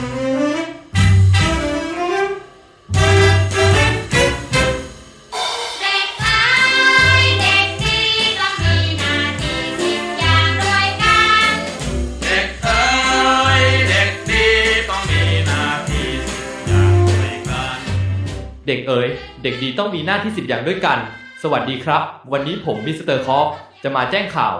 เด็กหลายเด็กดีต้องมีหน้าที่สิบอย่างด้วยกันเด็กเอ๋ย เด็กดีต้องมีหน้าที่สิบอย่างด้วยกันเด็กเอ๋ยเด็กดีต้องมีหน้าที่10อย่างด้วยกัน สวัสดีครับ วันนี้ผมมิสเตอร์คอฟจะมาแจ้งข่าว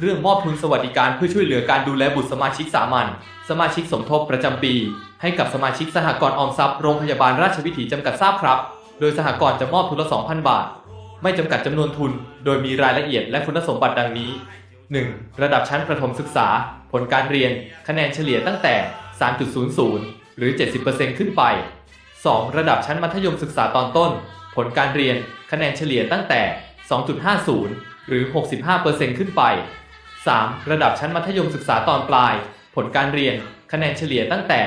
เรื่องมอบทุนสวัสดิการเพื่อช่วยเหลือการดูแลบุตรสมาชิกสามัญ สมาชิกสมทบประจำปี ให้กับสมาชิกสหกรณ์ออมทรัพย์โรงพยาบาลราชวิถีจำกัดทราบครับ โดยสหกรณ์จะมอบทุนละ 2,000 บาท ไม่จำกัดจำนวนทุน โดยมีรายละเอียดและคุณสมบัติดังนี้ 1. ระดับชั้นประถมศึกษา ผลการเรียน คะแนนเฉลี่ยตั้งแต่ 3.00 หรือ 70%ขึ้นไป 2. ระดับชั้นมัธยมศึกษาตอนต้น ผลการเรียน คะแนนเฉลี่ยตั้งแต่ 2.50 หรือ 65%ขึ้นไป 3. ระดับชั้นมัธยมศึกษาตอนปลาย ผลการเรียน คะแนนเฉลี่ยตั้งแต่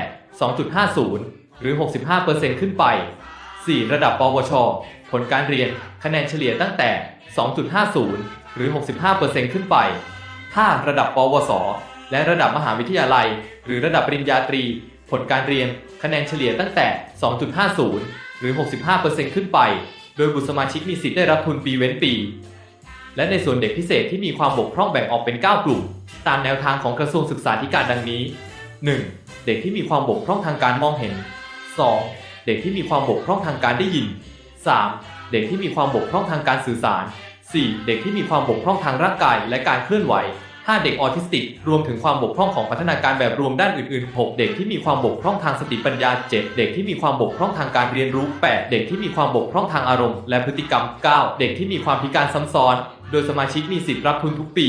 2.50 หรือ 65%ขึ้นไป 4. ระดับปวช ผลการเรียน คะแนนเฉลี่ยตั้งแต่ 2.50 หรือ 65%ขึ้นไป 5. ระดับปวส และระดับมหาวิทยาลัย หรือระดับปริญญาตรี ผลการเรียน คะแนนเฉลี่ยตั้งแต่ 2.50 หรือ 65%ขึ้นไป โดยบุตรสมาชิกมีสิทธิ์ได้รับทุนปีเว้นปี และในส่วนเด็กพิเศษที่มีความบกพร่องแบ่งออกเป็น 9 กลุ่ม ตามแนวทางของกระทรวงศึกษาธิการดังนี้ 1. เด็กที่มีความบกพร่องทางการมองเห็น 2. เด็กที่มีความบกพร่องทางการได้ยิน 3. เด็กที่มีความบกพร่องทางการสื่อสาร 4. เด็กที่มีความบกพร่องทางร่างกายและการเคลื่อนไหว 5 เด็กออทิสติก รวมถึงความบกพร่องของพัฒนาการแบบรวมด้านอื่นๆ 6 เด็กที่มีความบกพร่องทางสติปัญญา 7 เด็กที่มีความบกพร่องทางการเรียนรู้ 8 เด็กที่มีความบกพร่องทางอารมณ์ และพฤติกรรม 9 เด็กที่มีความพิการซ้ำซ้อน โดยสมาชิกมีสิทธิ์รับทุนทุกปี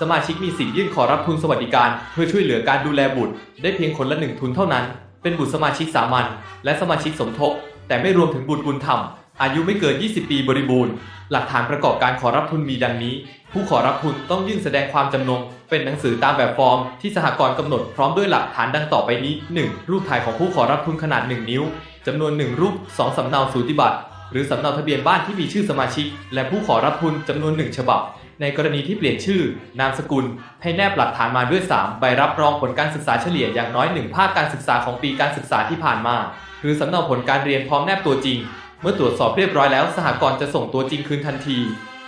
สมาชิกมีสิทธิ์ยื่นขอรับทุนสวัสดิการ เพื่อช่วยเหลือการดูแลบุตร ได้เพียงคนละหนึ่งทุนเท่านั้น เป็นบุตรสมาชิกสามัญและสมาชิกสมทบ แต่ไม่รวมถึงบุตรบุญธรรม อายุไม่เกิน 20 ปีบริบูรณ์ หลักฐานประกอบการขอรับทุนมีดังนี้ ผู้ขอรับทุนต้องยื่นแสดงความจำนง เป็นหนังสือตามแบบฟอร์ม ที่สหกรณ์กำหนดพร้อมด้วยหลักฐานดังต่อไปนี้ 1. รูปถ่ายของผู้ขอรับทุนขนาด 1 นิ้วจำนวน 1 รูป 2สำเนาสูติบัตร หรือสำเนาทะเบียนบ้านที่มีชื่อสมาชิก และผู้ขอรับทุนจำนวน 1 ฉบับ ในกรณีที่เปลี่ยนชื่อ นามสกุล ให้แนบหลักฐานมาด้วย 3 ใบรับรองผลการศึกษาเฉลี่ยอย่างน้อย 1 ภาคการศึกษาของปีการศึกษาที่ผ่านมา หรือสำเนาผลการเรียนพร้อมแนบตัวจริง เมื่อตรวจสอบเรียบร้อยแล้วสหกรณ์จะส่งตัวจริงคืนทันที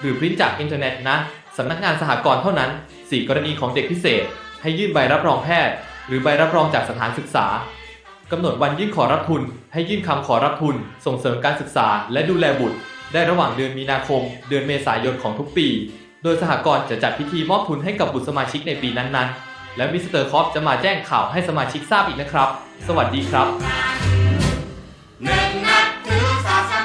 หรือพริ้นจากอินเทอร์เน็ตนะสำนักงานสหกรณ์เท่านั้น 4 กรณีของเด็กพิเศษ ให้ยื่นใบรับรองแพทย์ หรือใบรับรองจากสถานศึกษากำหนดวันยื่นขอรับทุน ให้ยื่นคำขอรับทุน ส่งเสริมการศึกษา และดูแลบุตร ได้ระหว่างเดือนมีนาคม เดือนเมษายนของทุกปี โดยสหกรณ์จะจัดพิธีมอบทุนให้กับบุตรสมาชิกในปีนั้นๆ และมิสเตอร์คอฟจะมาแจ้งข่าวให้สมาชิกทราบอีกนะครับ สวัสดีครับ nên ngắt thứ xa xa.